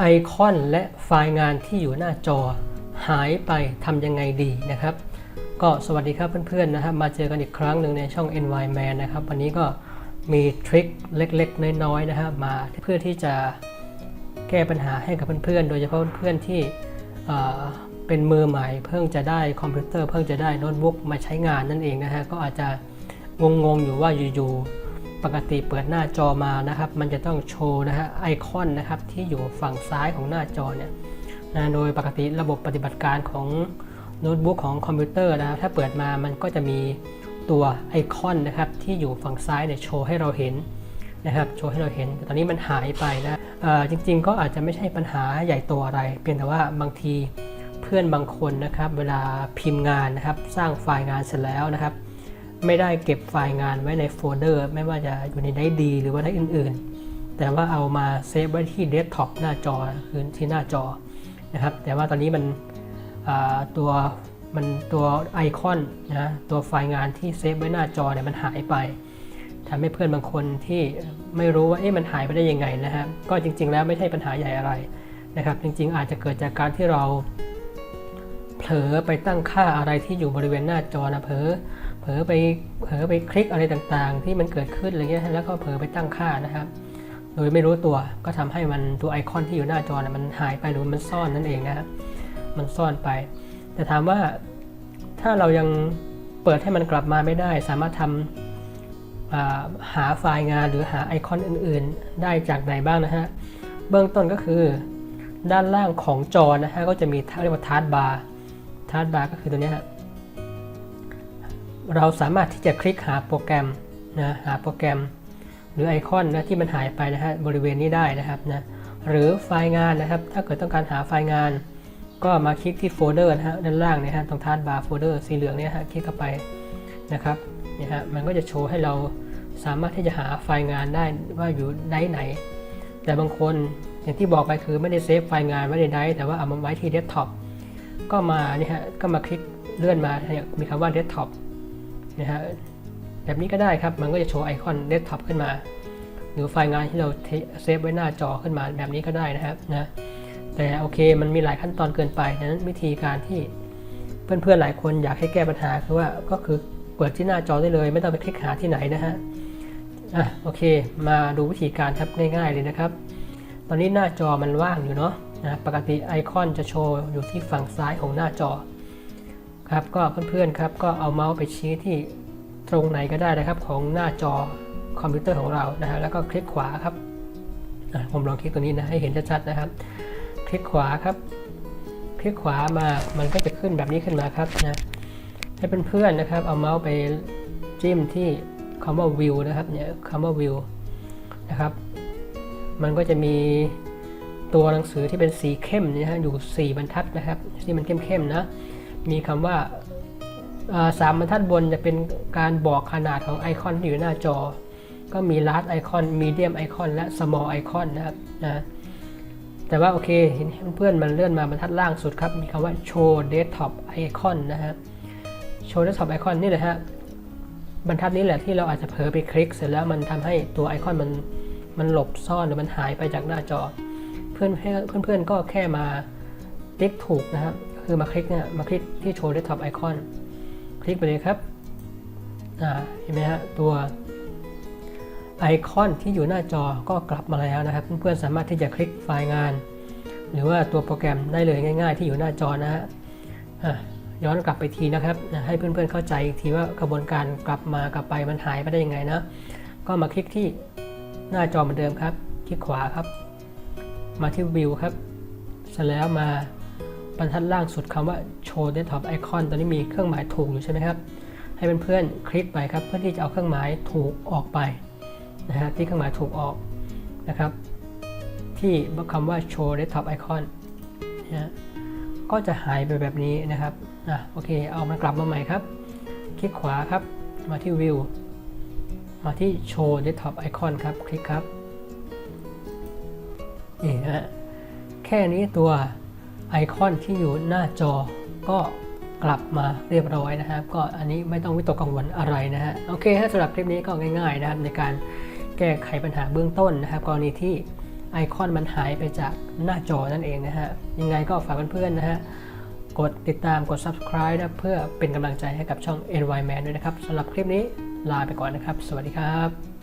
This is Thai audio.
ไอคอนและไฟล์งานที่อยู่หน้าจอหายไปทำยังไงดีนะครับ ก็สวัสดีครับเพื่อนๆนะครับ มาเจอกันอีกครั้งหนึ่งในช่อง NY Man นะครับ วันนี้ก็มีทริคเล็กๆ น้อยๆนะครับมาเพื่อที่จะแก้ปัญหาให้กับเพื่อนๆ โดยเฉพาะเพื่อนๆที่เอ่อเป็นมือใหม่เพิ่งจะได้คอมพิวเตอร์เพิ่งจะได้โน้ตบุ๊กมาใช้งานนั่นเองนะฮะก็อาจจะงงๆอยู่ว่าอยู่ๆ ปกติเปิดหน้าจอมานะครับ มันจะต้องโชว์นะฮะไอคอนนะครับที่อยู่ฝั่งซ้ายของหน้าจอเนี่ยนะโดยปกติระบบปฏิบัติการของโน้ตบุ๊กของคอมพิวเตอร์นะครับถ้าเปิดมามันก็จะมีตัวไอคอนนะครับที่อยู่ฝั่งซ้ายเนี่ยโชว์ให้เราเห็นนะครับโชว์ให้เราเห็นแต่ตอนนี้มันหายไปนะจริง ๆ ก็อาจจะไม่ใช่ปัญหาใหญ่โตอะไร เพียงแต่ว่าบางทีเพื่อนบางคนนะครับ เวลาพิมพ์งานนะครับ สร้างไฟล์งานเสร็จแล้วนะครับ ไม่ได้เก็บไฟล์งานไว้ในโฟลเดอร์ ไม่ว่าจะอยู่ในไดดี หรือว่าไดอื่น ๆ แต่ว่าเอามาเซฟไว้ที่เดสก์ท็อปหน้าจอคือที่หน้าจอนะครับ แต่ว่าตอนนี้มันตัวมันตัวไอคอนนะตัวไฟล์งานที่เซฟไว้หน้าจอเนี่ยมันหายไปทำให้เพื่อนบางคนที่ไม่รู้ว่าเอ๊ะมันหายไปได้ยังไงนะฮะก็จริง ๆ แล้วไม่ใช่ปัญหาใหญ่อะไรนะครับ จริง ๆ อาจจะเกิดจากการที่เราเผลอไปตั้งค่าอะไรที่อยู่บริเวณหน้าจอนะเผลอ ลอไปเผลอไปคลิกอะไรต่างๆ ที่มันเกิดขึ้นอะไรเงี้ยแล้วก็เผลอไปตั้งค่านะครับ โดยไม่รู้ตัวก็ทำให้มันตัวไอคอนที่อยู่หน้าจอนะมันหายไปหรือมันซ่อนนั่นเองนะครับมันซ่อนไป แต่ถามว่าถ้าเรายังเปิดให้มันกลับมาไม่ได้ สามารถทำอ่าหาไฟล์งานหรือหาไอคอนอื่นๆ ได้จากไหนบ้างนะฮะเบื้องต้นก็คือด้านล่างของจอนะฮะก็จะมีเรียกว่าทาร์บาร์ทาร์บาร์ก็คือตัวนี้ฮะ เราสามารถที่จะคลิกหาโปรแกรมนะหาโปรแกรม หรือไอคอนนะที่มันหายไปนะฮะบริเวณนี้ได้นะครับนะหรือไฟล์งานนะครับ ถ้าเกิดต้องการหาไฟล์งาน ก็มาคลิกที่โฟลเดอร์นะฮะด้านล่างนี่ยฮะตรงทาร์บาร์โฟลเดอร์สีเหลืองเนี่ยฮะคลิกเข้าไปนะครับเนี่ยฮะมันก็จะโชว์ให้เราสามารถที่จะหาไฟล์งานได้ว่าอยู่ไดร์ไหน แต่บางคนอย่างที่บอกไปคือไม่ได้เซฟไฟล์งานไว้ในไดร์แต่ว่าเอามาไว้ที่เดสก์ท็อปก็มาเนี่ยฮะก็มาคลิกเลื่อนมาเนี่ยมีคำว่า desktop นะฮะแบบนี้ก็ได้ครับ มันก็จะโชว์ไอคอน desktop ขึ้นมา หรือไฟล์งานที่เราเซฟไว้หน้าจอขึ้นมาแบบนี้ก็ได้นะครับนะแต่โอเคมันมีหลายขั้นตอนเกินไปดังนั้นวิธีการที่เพื่อนๆหลายคนอยากให้แก้ปัญหาคือว่าก็คือเปิดที่หน้าจอได้เลย ไม่ต้องไปคลิกหาที่ไหนนะฮะอะโอเค มาดูวิธีการครับง่ายๆเลยนะครับ ตอนนี้หน้าจอมันว่างอยู่เนาะนะปกติไอคอนจะโชว์อยู่ที่ฝั่งซ้ายของหน้าจอ ครับก็เพื่อนๆครับก็เอาเมาส์ไปชี้ที่ตรงไหนก็ได้นะครับของหน้าจอคอมพิวเตอร์ของเรานะฮะแล้วก็คลิกขวาครับผมลองคลิกตัวนี้นะให้เห็นชัดๆนะครับ คลิกขวาครับ คลิกขวามามันก็จะขึ้นแบบนี้ขึ้นมาครับนะให้เพื่อนๆนะครับ เอาเมาส์ไปจิ้มที่คำว่า view นะครับเนี่ยคำว่า view นะครับ มันก็จะมีตัวหนังสือที่เป็นสีเข้มนะฮะอยู่ 4 บรรทัดนะครับที่มันเข้มๆนะ มีคำว่าสามบรรทัดบนจะเป็นการบอกขนาดของไอคอนที่อยู่หน้าจอ ก็มี large icon medium icon และ small icon นะครับนะแต่ว่าโอเคเห็นเพื่อนมันเลื่อนมาบรรทัดล่างสุดครับ มีคำว่า show desktop icon นะฮะ show desktop icon นี่แหละฮะบรรทัดนี้แหละที่เราอาจจะเผลอไปคลิกเสร็จแล้วมันทำให้ตัวไอคอนมันมันหลบซ่อนหรือมันหายไปจากหน้าจอ เพื่อนเพื่อนๆก็แค่มาติ๊กถูกนะครับ คือมาคลิกเนี่ยมาคลิกที่โชว์ desktop icon คลิกไปเลยครับอ่าเห็นไหมฮะตัวไอคอนที่อยู่หน้าจอก็กลับมาแล้วนะครับ เพื่อนๆสามารถที่จะคลิกไฟล์งาน หรือว่าตัวโปรแกรมได้เลยง่าย ๆ ที่อยู่หน้าจอนะฮะอะย้อนกลับไปทีนะครับ ให้เพื่อนๆเข้าใจอีกทีว่ากระบวนการกลับมากลับไปมันหายไปได้ยังไงนะ ก็มาคลิกที่หน้าจอเหมือนเดิมครับ คลิกขวาครับ มาที่วิวครับเสร็จแล้วมา บรรทัดล่างสุดคำว่า show desktop icon ตอนนี้มีเครื่องหมายถูกอยู่ใช่ไหมครับ ให้เพื่อนๆคลิกไปครับ เพื่อที่จะเอาเครื่องหมายถูกออกไปนะฮะที่เครื่องหมายถูกออกนะครับ ที่คำว่า show desktop icon นะก็จะหายไปแบบนี้นะครับอะโอเค เอามันกลับมาใหม่ครับ คลิกขวาครับ มาที่ view มาที่ show desktop icon ครับ คลิกครับนี่ฮะแค่นี้ตัว ไอคอนที่อยู่หน้าจอก็กลับมาเรียบร้อยนะครับ ก็อันนี้ไม่ต้องวิตกกังวลอะไรนะฮะโอเคฮะสำหรับคลิปนี้ก็ง่ายๆนะครับในการแก้ไขปัญหาเบื้องต้นนะครับกรณีที่ไอคอนมันหายไปจากหน้าจอนั่นเองนะฮะยังไงก็ฝากเพื่อนๆนะฮะกดติดตามกด subscribe นะเพื่อเป็นกำลังใจให้กับช่อง NY Man ด้วยนะครับสำหรับคลิปนี้ลาไปก่อนนะครับ สวัสดีครับ